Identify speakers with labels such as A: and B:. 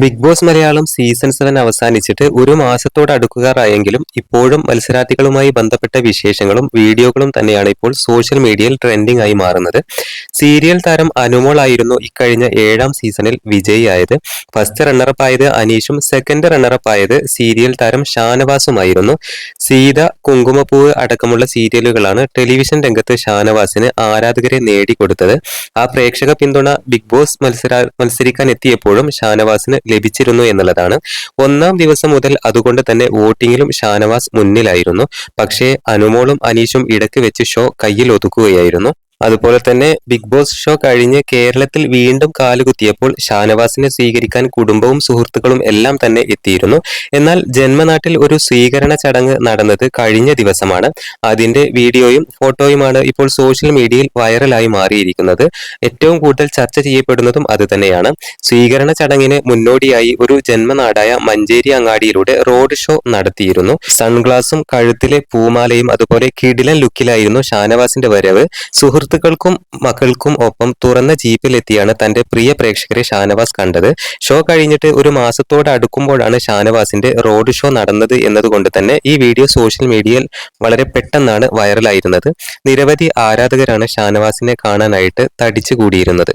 A: Bigg Boss Malayalam season seven അവസാനിച്ചിട്ട് ഒരു മാസത്തോട് അടുക്കുകയാറായെങ്കിലും ഇപ്പോഴും മത്സരാർത്ഥികളുമായി ബന്ധപ്പെട്ട വിശേഷങ്ങളും വീഡിയോകളും തന്നെയാണ് ഇപ്പോൾ സോഷ്യൽ മീഡിയയിൽ ട്രെൻഡിംഗ് ആയി മാറുന്നത്. സീരിയൽ താരം അനുമോൾ ആയിരുന്നു ഇക്കഴിഞ്ഞ ഏഴാം സീസണിൽ വിജയിയായത്. ഫസ്റ്റ് റണ്ണറപ്പ് ആയത് അനീഷും സെക്കൻഡ് റണ്ണറപ്പ് ആയത് സീരിയൽ താരം ഷാനവാസുമായിരുന്നു സീത കുങ്കുമപ്പൂവ് അടക്കമുള്ള സീരിയലുകളാണ് ടെലിവിഷൻ രംഗത്ത് ഷാനവാസിന് ആരാധകരെ നേടിക്കൊടുത്തത്. ആ പ്രേക്ഷക പിന്തുണ ബിഗ് ബോസ് മത്സര മത്സരിക്കാൻ എത്തിയപ്പോഴും ഷാനവാസിന് ലഭിച്ചിരുന്നു എന്നുള്ളതാണ്. ഒന്നാം ദിവസം മുതൽ അതുകൊണ്ട് തന്നെ വോട്ടിങ്ങിലും ഷാനവാസ് മുന്നിലായിരുന്നു. പക്ഷേ അനുമോളും അനീഷും ഇടയ്ക്ക് വെച്ച് ഷോ കയ്യിൽ ഒതുക്കുകയായിരുന്നു. അതുപോലെ തന്നെ ബിഗ് ബോസ് ഷോ കഴിഞ്ഞ് കേരളത്തിൽ വീണ്ടും കാലുകുത്തിയപ്പോൾ ഷാനവാസിനെ സ്വീകരിക്കാൻ കുടുംബവും സുഹൃത്തുക്കളും എല്ലാം തന്നെ എത്തിയിരുന്നു. എന്നാൽ ജന്മനാട്ടിൽ ഒരു സ്വീകരണ ചടങ്ങ് നടന്നത് കഴിഞ്ഞ ദിവസമാണ്. അതിന്റെ വീഡിയോയും ഫോട്ടോയുമാണ് ഇപ്പോൾ സോഷ്യൽ മീഡിയയിൽ വൈറലായി മാറിയിരിക്കുന്നത്. ഏറ്റവും കൂടുതൽ ചർച്ച ചെയ്യപ്പെടുന്നതും അത് തന്നെയാണ്. സ്വീകരണ ചടങ്ങിന് മുന്നോടിയായി ഒരു ജന്മനാടായ മഞ്ചേരി അങ്ങാടിയിലൂടെ റോഡ് ഷോ നടത്തിയിരുന്നു. സൺഗ്ലാസും കഴുത്തിലെ പൂമാലയും അതുപോലെ കിടിലൻ ലുക്കിലായിരുന്നു ഷാനവാസിന്റെ വരവ്. സുഹൃത്തുക്കൾക്കും മക്കൾക്കും ഒപ്പം തുറന്ന ജീപ്പിലെത്തിയാണ് തന്റെ പ്രിയ പ്രേക്ഷകരെ ഷാനവാസ് കണ്ടത്. ഷോ കഴിഞ്ഞിട്ട് ഒരു മാസത്തോട് അടുക്കുമ്പോഴാണ് ഷാനവാസിന്റെ റോഡ് ഷോ നടന്നത് എന്നതുകൊണ്ട് തന്നെ ഈ വീഡിയോ സോഷ്യൽ മീഡിയയിൽ വളരെ പെട്ടെന്നാണ് വൈറലായിരുന്നത്. നിരവധി ആരാധകരാണ് ഷാനവാസിനെ കാണാനായിട്ട് തടിച്ചു കൂടിയിരുന്നത്